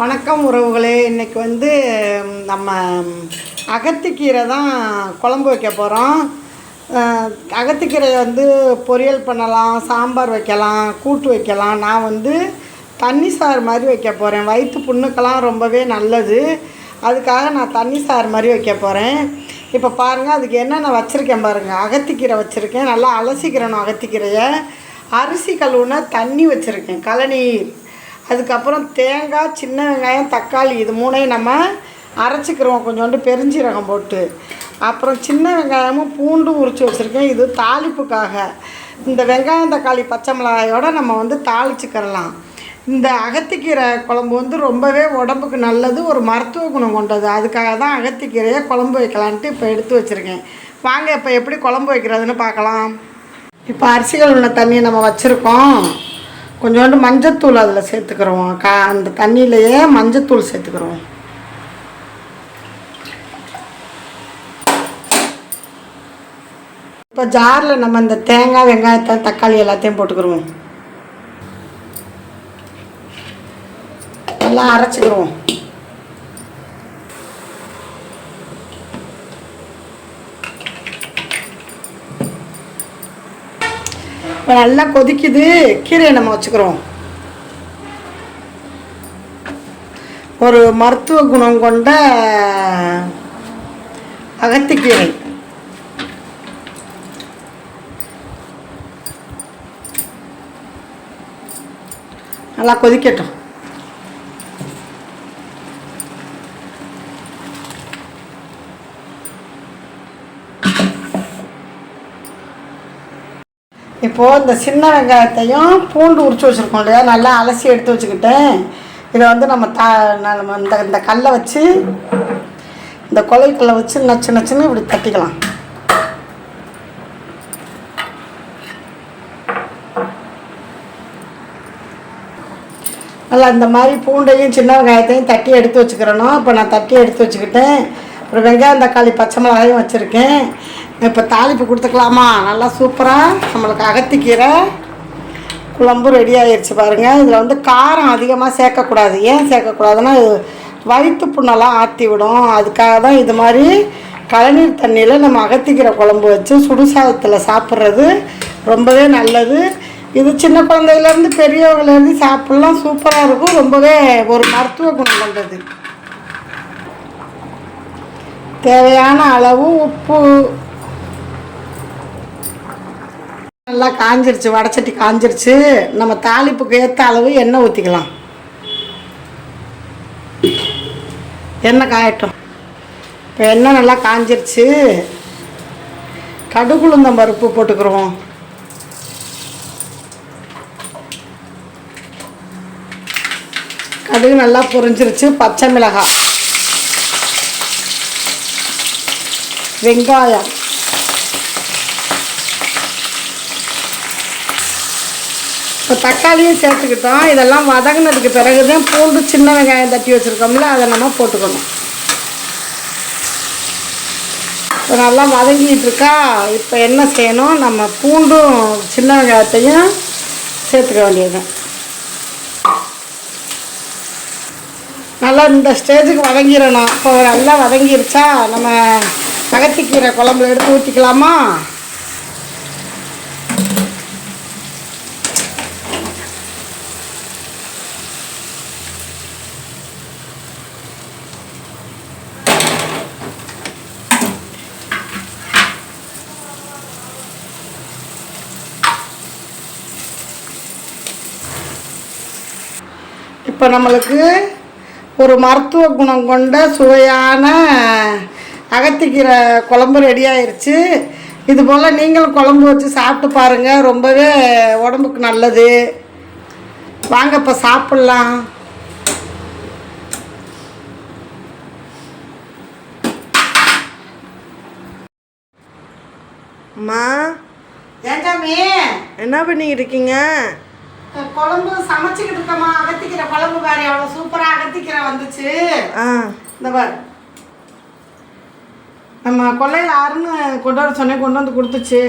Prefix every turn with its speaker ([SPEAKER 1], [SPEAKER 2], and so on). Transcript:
[SPEAKER 1] வணக்கம் உறவுகளே. இன்றைக்கி வந்து நம்ம அகத்திக்கீரை தான் குழம்பு வைக்க போகிறோம் அகத்திக்கீரையை வந்து பொரியல் பண்ணலாம் சாம்பார் வைக்கலாம் கூட்டு வைக்கலாம். நான் வந்து தண்ணி சாறு மாதிரி வைக்க போகிறேன் வயிற்று புண்ணுக்கெல்லாம் ரொம்பவே நல்லது. அதுக்காக நான் தண்ணி சாறு மாதிரி வைக்க போகிறேன் இப்போ பாருங்கள் அதுக்கு என்னென்ன வச்சுருக்கேன் பாருங்கள் அகத்திக்கீரை வச்சுருக்கேன். நல்லா அலசிக்கிறணும் அகத்திக்கீரையை. அரிசி கழுவுனா தண்ணி வச்சுருக்கேன். கழனி அதுக்கப்புறம் தேங்காய் சின்ன வெங்காயம் தக்காளி இது மூணையும் நம்ம அரைச்சிக்கிறோம். கொஞ்சோண்டு பெருஞ்சீரகம் போட்டு. அப்புறம் சின்ன வெங்காயமும் பூண்டு உரித்து வச்சுருக்கேன். இது தாளிப்புக்காக. இந்த வெங்காயம் தக்காளி பச்சை மிளகாயோடு நம்ம வந்து தாளிச்சுக்கிறலாம். இந்த அகத்திக்கீரை குழம்பு வந்து ரொம்பவே உடம்புக்கு நல்லது ஒரு மருத்துவ குணம் கொண்டது. அதுக்காக தான் அகத்திக்கீரையை குழம்பு வைக்கலான்ட்டு இப்போ எடுத்து வச்சுருக்கேன். வாங்க இப்போ எப்படி குழம்பு வைக்கிறதுன்னு பார்க்கலாம். இப்போ அரிசிகள் உள்ள தண்ணியை நம்ம வச்சுருக்கோம். கொஞ்சோண்டு மஞ்சத்தூள் அதில் சேர்த்துக்கிறோம். கா அந்த தண்ணியிலையே மஞ்சத்தூள் சேர்த்துக்கிறோம். இப்போ ஜாரில் நம்ம இந்த தேங்காய் வெங்காயத்தை தக்காளி எல்லாத்தையும் போட்டுக்கிறோம் நல்லா அரைச்சிக்கிறோம் இப்போ நல்லா கொதிக்குது. கீரையை நம்ம வச்சுக்கிறோம். ஒரு மருத்துவ குணம் கொண்ட அகத்திக்கீரை. நல்லா கொதிக்கட்டும். இப்போது இந்த சின்ன வெங்காயத்தையும் பூண்டு உரிச்சு வச்சுருக்கோம் இல்லையா? நல்லா அலசி எடுத்து வச்சுக்கிட்டேன். இதை வந்து நம்ம த நம்ம இந்த இந்த கல்லை வச்சு இந்த கொலைக்கல்லை வச்சு நச்சு நச்சுன்னு இப்படி தட்டிக்கலாம். நல்லா இந்த மாதிரி பூண்டையும் சின்ன வெங்காயத்தையும் தட்டி எடுத்து வச்சுக்கிறணும். இப்போ நான் தட்டி எடுத்து வச்சுக்கிட்டேன். அப்புறம் வெங்காயம் தக்காளி பச்சை மிளகாயும் வச்சுருக்கேன். இப்போ தாளிப்பு கொடுத்துக்கலாமா? நல்லா சூப்பராக நம்மளுக்கு அகத்திக்கீரை குழம்பு ரெடி ஆயிடுச்சு பாருங்கள் இதில் வந்து காரம் அதிகமாக சேர்க்கக்கூடாது. ஏன் சேர்க்கக்கூடாதுன்னா வயிற்று புண்ணெல்லாம் ஆற்றி விடும். அதுக்காக தான் இது மாதிரி கழநீர் தண்ணியில் நம்ம அகத்திக்கிற குழம்பு வச்சு சுடுசாதத்தில் சாப்பிட்றது ரொம்பவே நல்லது. இது சின்ன குழந்தையிலேருந்து பெரியவங்கலேருந்து சாப்பிட்லாம். சூப்பராக இருக்கும். ரொம்பவே ஒரு மருத்துவ குணம் கொண்டது. தேவையான அளவு உப்பு நல்லா காஞ்சிருச்சு வடச்சட்டி காஞ்சிருச்சு. நம்ம தாளிப்புக்கு ஏற்ற அளவு எண்ணெய் ஊற்றிக்கலாம் எண்ணெய் காயட்டும். இப்போ எண்ணெய் நல்லா காஞ்சிருச்சு. கடுகுளுந்தம் பருப்பு போட்டுக்கிறோம் கடுகு நல்லா பொரிஞ்சிருச்சு பச்சை மிளகாய். வெங்காயம். இப்போ தக்காளியும் சேர்த்துக்கிட்டோம். இதெல்லாம் வதங்கினதுக்கு பிறகு தான் பூண்டு சின்ன வெங்காயம் தட்டி வச்சுருக்கோம்ல அதை நம்ம போட்டுக்கணும். இப்போ நல்லா வதங்கிட்டு இருக்கா? இப்போ என்ன செய்யணும்? நம்ம பூண்டும் சின்ன வெங்காயத்தையும் சேர்த்துக்க வேண்டியது நல்லா இந்த ஸ்டேஜுக்கு வதங்கிடணும். இப்போ நல்லா வதங்கிருச்சா? நம்ம அகத்திக்கீரை குழம்புல எடுத்து ஊற்றிக்கலாமா இப்போ நம்மளுக்கு ஒரு மருத்துவ குணம் கொண்ட சுவையான அகத்திக்கீரை குழம்பு ரெடி ஆயிருச்சு. இது போல் நீங்களும் குழம்பு வச்சு சாப்பிட்டு பாருங்கள் ரொம்பவே உடம்புக்கு நல்லது. வாங்க இப்போ சாப்பிட்லாம்.
[SPEAKER 2] அம்மா
[SPEAKER 1] ஏஞ்சாமி
[SPEAKER 2] என்ன பண்ணிக்கிட்டு இருக்கீங்க?
[SPEAKER 1] குழம்பு சமைச்சிக்கிட்டு இருக்கம்மா அகத்திக்கீரை குழம்பு பாரு அவ்வளோ சூப்பராக அகத்திக்கீரை வந்துச்சு. இந்த பாரு. நம்ம கொல்லையில் ஆறுன்னு கொண்டு வர சொன்னேன் கொண்டு வந்து கொடுத்துச்சு.